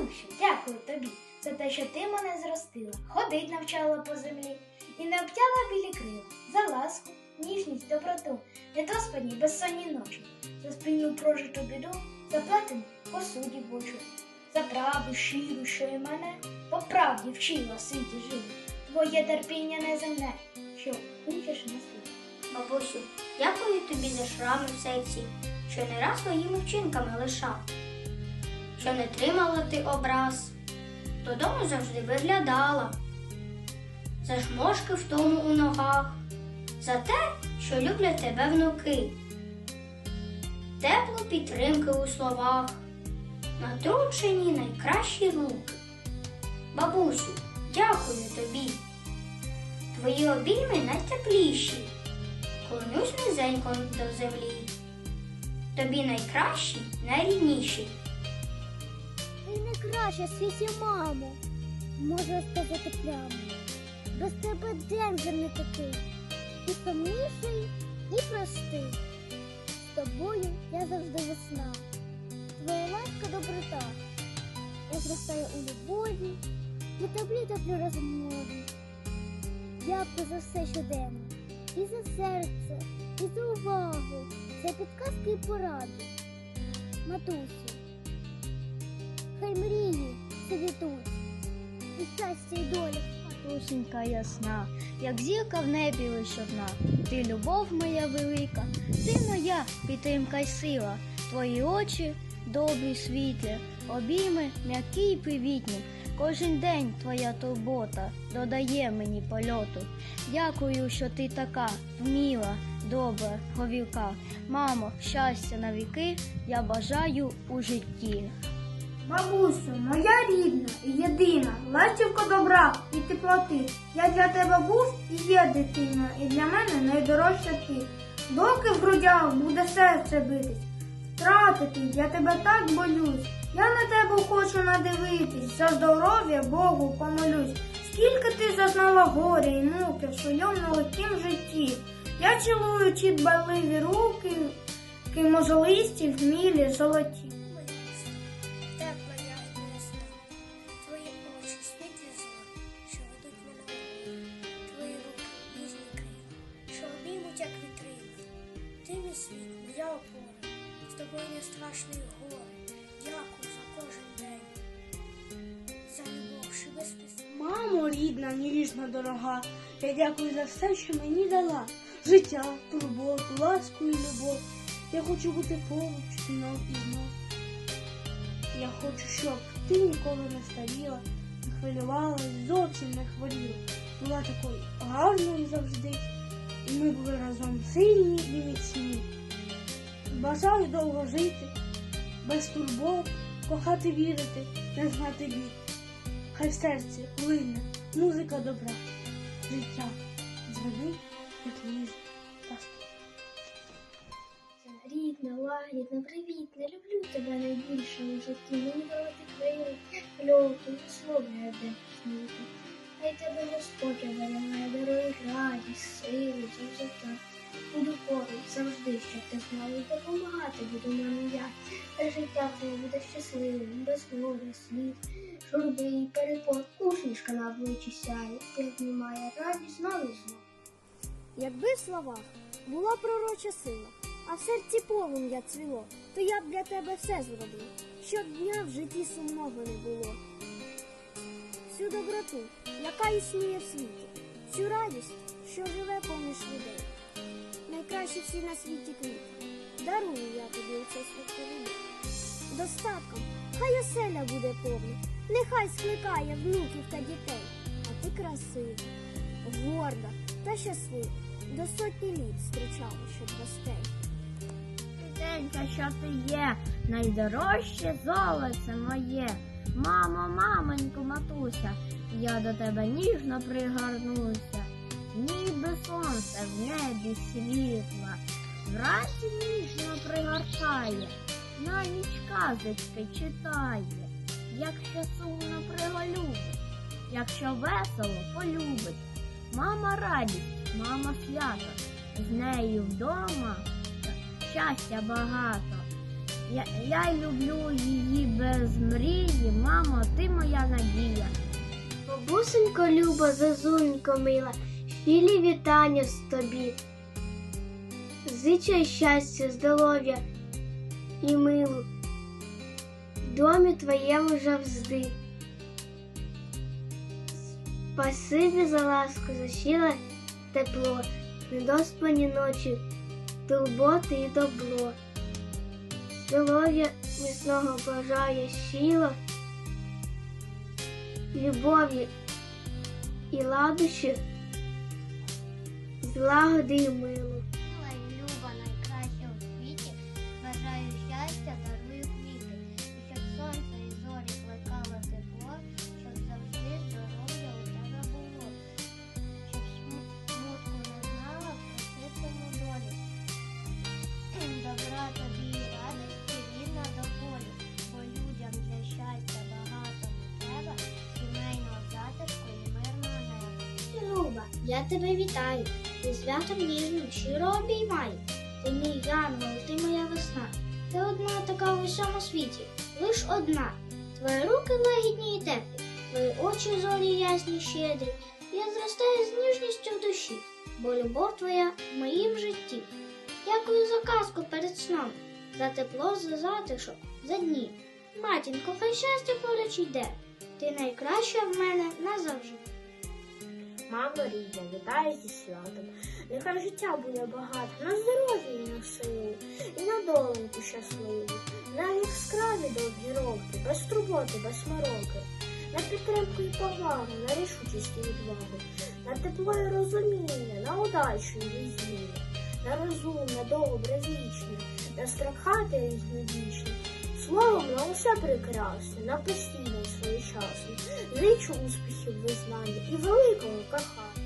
Матусю, дякую тобі за те, що ти мене зростила, ходить навчала по землі і не обтяла білі крила за ласку, ніжність, доброту, недоспані безсонні ночі, за спільну прожиту біду, за плетену посуді Божу, за правду щиру, що і мене по правді вчила світі жити. Твоє терпіння неземне, що учиш на світ. Бабусю, дякую тобі за шрами в серці, що не раз своїми вчинками лишав, що не тримала ти образ, додому завжди виглядала, за жмошки в тому у ногах, за те, що люблять тебе внуки, теплу підтримки у словах, натручені найкращі руки. Бабусю, дякую тобі. Твої обійми найтепліші. Клонюсь низенько до землі. Тобі найкращий, найрідніший. Ти найкраща в світі, мамо. Можу сказати прямо. Без тебе день вже не такий. І сумніший, і простий. З тобою я завжди весна. Твоя ласка доброта. Я зростаю у любові, і тобі топлю розмові. Дякую за все щоденно. І за серце, і за увагу, за підказки і поради. Матусю, хай мрії цвітуть, і щастя й доля. Матусенька ясна, як зірка в небі лиш одна. Ти любов моя велика, ти моя підтримка й сила. Твої очі добрі світлі, обійми м'які й привітні. Кожен день твоя турбота додає мені польоту. Дякую, що ти така вміла, добра, говірка. Мамо, щастя на віки я бажаю у житті. Бабусю, моя рідна і єдина, ластівка добра і теплоти. Я для тебе був і є дитина, і для мене найдорожча ти. Доки в грудях буде серце битись, втратити я тебе так болюсь. Я на тебе хочу надивитись, за здоров'я Богу помолюсь. Скільки ти зазнала горя і муки в своєму нелегкім житті. Я цілую ті дбайливі руки, ки мозолисті, вмілі, золоті. Світ, моя опора, з тобою не страшний горе. Дякую за кожен день, за без письма. Мамо, рідна, ніжна, дорога, я дякую за все, що мені дала. Життя, турботу, ласку і любов. Я хочу бути поруч знов і знов. Я хочу, щоб ти ніколи не старіла, не хвилювалась, зовсім не хворіла. Була такою гарною завжди, і ми були разом сильні і міцні. Бажаю довго жити, без турбот, кохати вірити, не знати бід. Хай в серці глине музика добра, життя дзвонить, як та. Рідна, лагідна, привітна, люблю тебе найбільше у житті. Мені дала ти крили, льоту, висловлює де сміти. Хай тебе Господь оберігає, допомагати буду мамі я. Та життя твоє буде щасливим, без горя, слід, журби і перепот, усмішка на обличчі сяє, ти обнімає радість знову знов. Якби в словах була пророча сила, а в серці полум'я цвіло, то я б для тебе все зробив, щоб дня в житті сумного не було. Всю доброту, яка існує в світі, всю радість, що живе поміж людей. Найкраще всі на світі квіти. Дарую я тобі цей святковий. Достатком, хай оселя буде повна, нехай скликає внуків та дітей, а ти красива, горда та щаслива. До сотні літ зустрічала, щоб гостей. Дитинка, що ти є, найдорожче золоце моє. Мамо, мамонько, матуся, я до тебе ніжно пригорнуся, ніби сонце в небі світла, вранці ніжно пригортає, на ніч казочки читає, якщо сумно приголюбить, якщо весело полюбить. Мама радість, мама свято, з нею вдома щастя багато. Я, я люблю її без мрії, мамо, ти моя надія. Бабусенько Люба, зазунько мила, щирі вітання з тобі. Зичу щастя, здоров'я і милу. В домі твоєму завжди. Спасибі за ласку, за щире тепло, недоспані ночі, турботи і добро. Здоров'я міцного бажає щиро, любові і ладощі, злагоди і милу. Я тебе вітаю. Зі святом ніжним щиро обіймаю. Ти мій янгол, ти моя весна. Ти одна така в усьому світі, лиш одна. Твої руки лагідні і теплі, твої очі зорі ясні щедрі. Я зростаю з ніжністю в душі, бо любов твоя в моїм житті. Дякую за казку перед сном, за тепло, за затишок, за дні. Матінко, хай щастя поруч йде. Ти найкраща в мене назавжди. Мамо рідна, вітаю зі святом. Нехай життя буде багато, на здоров'я і на силу, і на доленьку щасливу, на яскраві довгі роки, без турботи, без мороки, на підтримку і повагу, на рішучість і відвагу, на тепло і розуміння, на удачу і везіння, на розумне, добре, вічне, на страхати різнобічне, словом на усе прекрасне, на постійне своєчасне. Зичу успіхів визнання і великого кохання.